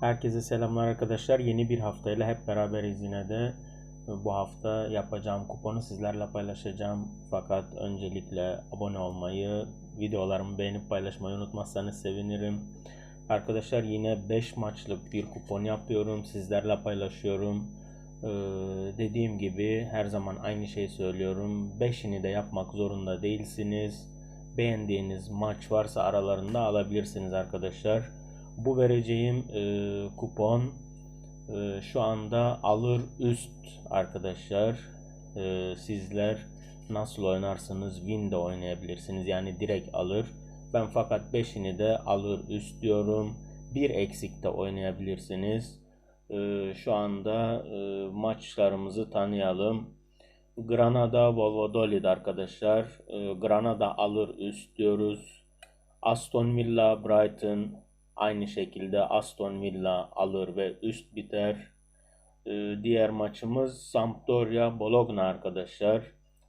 Herkese selamlar arkadaşlar. Yeni bir haftayla hep beraberiz yine de. Bu hafta yapacağım kuponu sizlerle paylaşacağım. Fakat öncelikle abone olmayı, videolarımı beğenip paylaşmayı unutmazsanız sevinirim. Arkadaşlar yine 5 maçlık bir kupon yapıyorum. Sizlerle paylaşıyorum. Ee, dediğim gibi her zaman aynı şeyi söylüyorum. 5'ini de yapmak zorunda değilsiniz. Beğendiğiniz maç varsa aralarında alabilirsiniz arkadaşlar. Bu vereceğim e, kupon e, şu anda alır üst arkadaşlar. E, sizler nasıl oynarsınız win de oynayabilirsiniz. Yani direkt alır. Ben fakat 5'ini de alır üst diyorum. Bir eksik de oynayabilirsiniz. E, şu anda e, maçlarımızı tanıyalım. Granada Valladolid arkadaşlar. E, Granada alır üst diyoruz. Aston Villa Brighton aynı şekilde Aston Villa alır ve üst biter. Ee, diğer maçımız Sampdoria Bologna arkadaşlar.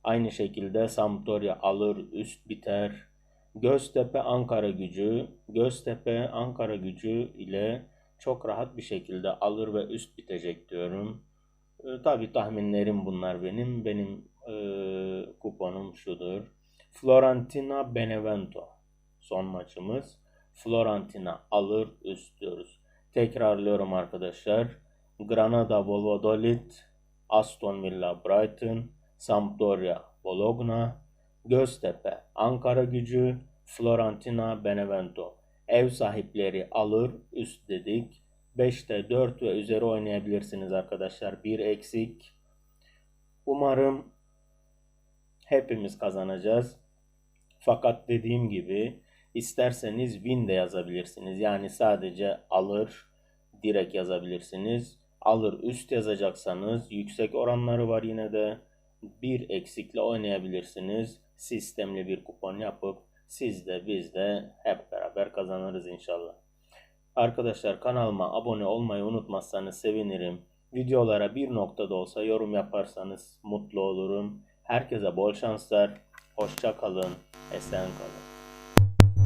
Aynı şekilde Sampdoria alır üst biter. Göztepe Ankara gücü. Göztepe Ankara gücü ile çok rahat bir şekilde alır ve üst bitecek diyorum. Ee, Tabii tahminlerim bunlar benim. Benim e, kuponum şudur. Florentina Benevento son maçımız. Florentina alır üst diyoruz. Tekrarlıyorum arkadaşlar. Granada Valladolid, Aston Villa Brighton, Sampdoria Bologna, Göztepe Ankara gücü, Florentina Benevento. Ev sahipleri alır üst dedik. 5'te 4 ve üzeri oynayabilirsiniz arkadaşlar. Bir eksik. Umarım hepimiz kazanacağız. Fakat dediğim gibi isterseniz win de yazabilirsiniz. Yani sadece alır direkt yazabilirsiniz. Alır üst yazacaksanız yüksek oranları var yine de bir eksikle oynayabilirsiniz. Sistemli bir kupon yapıp siz de biz de hep beraber kazanırız inşallah. Arkadaşlar kanalıma abone olmayı unutmazsanız sevinirim. Videolara bir noktada olsa yorum yaparsanız mutlu olurum. Herkese bol şanslar. Hoşça kalın. Esen kalın.